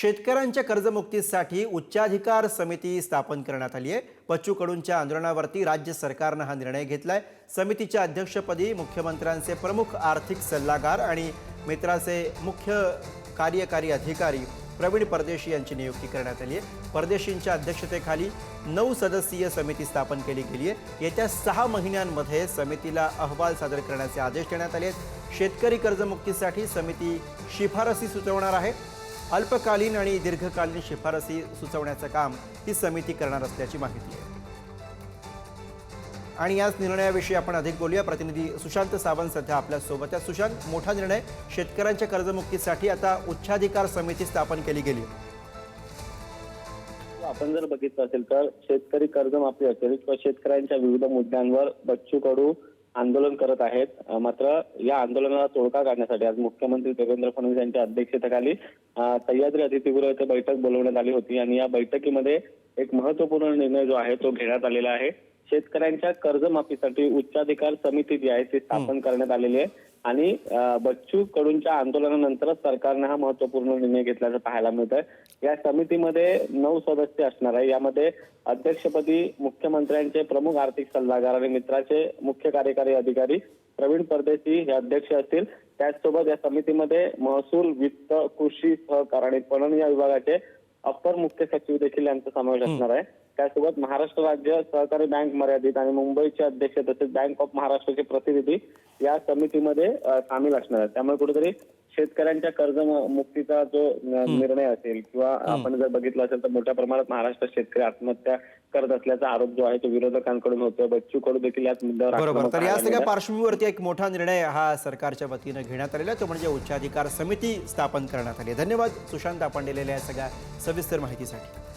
शेतकऱ्यांच्या कर्जमुक्तीसाठी उच्चाधिकार समिती स्थापन करण्यात आली आहे. बच्चू कडूंच्या आंदोलनावरती राज्य सरकारनं हा निर्णय घेतलाय. समितीच्या अध्यक्षपदी मुख्यमंत्र्यांचे प्रमुख आर्थिक सल्लागार आणि मित्राचे मुख्य कार्यकारी अधिकारी प्रवीण परदेशी यांची नियुक्ती करण्यात आली आहे. परदेशींच्या अध्यक्षतेखाली नऊ सदस्यीय समिती स्थापन केली गेली आहे. येत्या सहा महिन्यांमध्ये समितीला अहवाल सादर करण्याचे आदेश देण्यात आले आहेत. शेतकरी कर्जमुक्तीसाठी समिती शिफारसी सुचवणार आहे. अल्पकालीन आणि दीर्घकालीन शिफारसी सुचवण्याचं काम ही समिती करणार असल्याची माहिती आहे. आणि याच निर्णयाविषयी आपण अधिक बोलूया. प्रतिनिधी सुशांत सावंत सध्या आपल्यासोबत आहेत. सुशांत मोठा निर्णय. शेतकऱ्यांच्या कर्जमुक्तीसाठी आता उच्चाधिकार समिती स्थापन केली गेली. आपण जर बघितलं असेल तर शेतकरी कर्जमाफी असेल किंवा शेतकऱ्यांच्या विविध मुद्द्यांवर बच्चू कडू आंदोलन करत आहेत. मात्र या आंदोलनाला तोडगा काढण्यासाठी आज मुख्यमंत्री देवेंद्र फडणवीस यांच्या अध्यक्षतेखाली सह्याद्री अतिथीगृह येथे बैठक बोलवण्यात आली होती. आणि या बैठकीमध्ये एक महत्त्वपूर्ण निर्णय जो आहे तो घेण्यात आलेला आहे. शेतकऱ्यांच्या कर्जमाफीसाठी उच्चाधिकार समिती जी आहे ती स्थापन करण्यात आलेली आहे. आणि बच्चू कडूंच्या आंदोलनानंतरच सरकारने हा महत्त्वपूर्ण निर्णय घेतल्याचं पाहायला मिळत आहे या समितीमध्ये नऊ सदस्य असणार आहे. यामध्ये अध्यक्षपदी मुख्यमंत्र्यांचे प्रमुख आर्थिक सल्लागार आणि मित्राचे मुख्य कार्यकारी अधिकारी प्रवीण परदेशी हे अध्यक्ष असतील. त्याचसोबत या समितीमध्ये महसूल वित्त कृषी सहकार आणि पणन या विभागाचे अप्पर मुख्य सचिव देखील यांचा समावेश असणार आहे. त्यासोबत महाराष्ट्र राज्य सहकारी बँक मर्यादित आणि मुंबईचे अध्यक्ष तसेच बँक ऑफ महाराष्ट्राचे प्रतिनिधी या समितीमध्ये सामील असणार आहेत. त्यामुळे कुठेतरी शेतकऱ्यांच्या कर्ज मुक्तीचा जो निर्णय असेल किंवा आपण जर बघितलं असेल तर मोठ्या प्रमाणात महाराष्ट्रात शेतकरी आत्महत्या करत असल्याचा आरोप जो आहे तो विरोधकांकडून होतोय. बच्चू कडू देखील याच मुद्द्यावर बरोबर. तर या सगळ्या. पार्श्वभूमीवरती एक मोठा निर्णय हा सरकारच्या वतीनं घेण्यात आलेला तो म्हणजे उच्चाधिकार समिती स्थापन करण्यात आली धन्यवाद. सुशांत आपण दिलेल्या या सगळ्या सविस्तर माहितीसाठी.